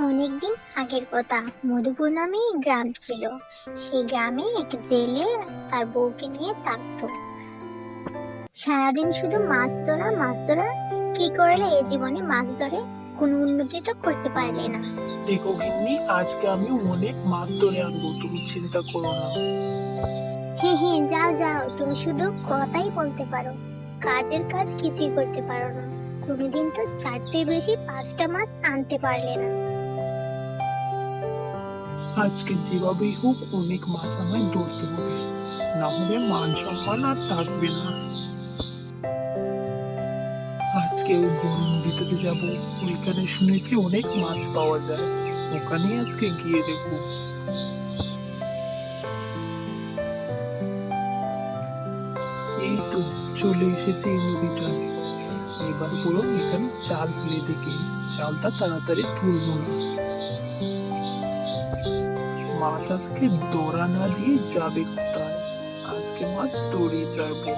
অনেকদিন আগের কথা। মধুপুর নামে গ্রাম ছিল। সেই গ্রামে এক জেলে তার বউকে নিয়ে থাকতো। সারাদিন শুধু মাছ ধরা মাছ ধরা কি করলে এ জীবনে মাছ ধরে? কোনো উন্নতি তো করতে পারলে না। দেখো গিন্নি আজকে আমি অনেক মাছ ধরে আনব তুমি চিন্তা করো না। হ্যাঁ হ্যাঁ যাও যাও তুমি শুধু কথাই বলতে পারো। কাজের কাজ কিছুই করতে পারো না। কোনোদিন তো চারটে বেশি পাঁচটা মাছ আনতে পারলে না। আজকে যেভাবেই হোক, অনেক হবে। না হলে মান সম্মান আর থাকবে না। যাব। ওইখানে শুনেছি অনেক মাছ পাওয়া যায়। ওখানে আজকে গিয়ে দেখব। এই তো, চলে এসেছে এই নদীটা। এবার পুরো এখানে চাল ফেলে দেখি। চালটা তাড়াতাড়ি তুলবো। না মাছ আজকে দৌড়া না দিয়ে যাবে কোথায়? আজকে মাছ দৌড়িয়ে যাবে।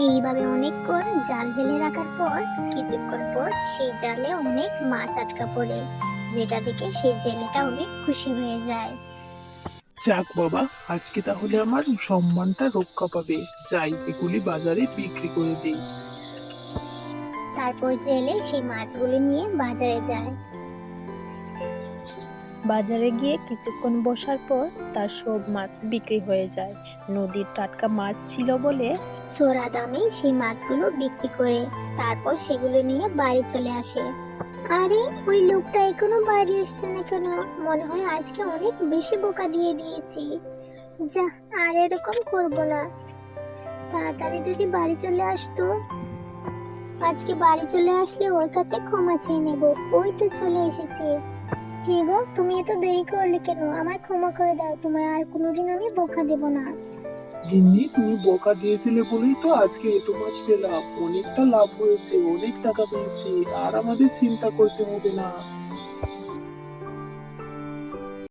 এইভাবে অনেকক্ষণ জাল ফেলে রাখার পর কিছুক্ষণ পর সেই জালে অনেক মাছ আটকা পড়ে। যেটা দেখে সেই জেলেটা অনেক খুশি হয়ে যায়। যাক বাবা আজকে তাহলে আমার সম্মানটা রক্ষা পাবে। যাই এগুলি বাজারে বিক্রি করে দিই। তারপর জেলে সেই মাছগুলি নিয়ে বাজারে যায়। বাজারে গিয়ে কিছুক্ষণ বসার পর তার সব মাছ বিক্রি হয়ে যায়। নদীর টাটকা মাছ ছিল বলে চোরা দামে সেই মাছগুলো বিক্রি করে তারপর সেগুলো নিয়ে বাড়ি চলে আসে। আরে, ওই লোকটা এখনও বাড়ি আসছে না কেন? মনে হয় আজকে অনেক বেশি বোকা দিয়ে দিয়েছি। যা, আর এরকম করব না। তাড়াতাড়ি যদি বাড়ি চলে আসতো, আজকে বাড়ি চলে আসলে ওর কাছে ক্ষমা চেয়ে নেব। ওই তো চলে এসেছে। হে গো তুমি এত দেরি করলে কেন? আমার ক্ষমা করে দাও, তোমায় আর কোনোদিন আমি বোকা দেব না। জিন্নি তুমি বোকা দিয়েছিলে বলেই তো আজকে এত মাছ পেলাম। অনেকটা লাভ হয়েছে, অনেক টাকা পেয়েছি, আর আমাদের চিন্তা করতে হবে না।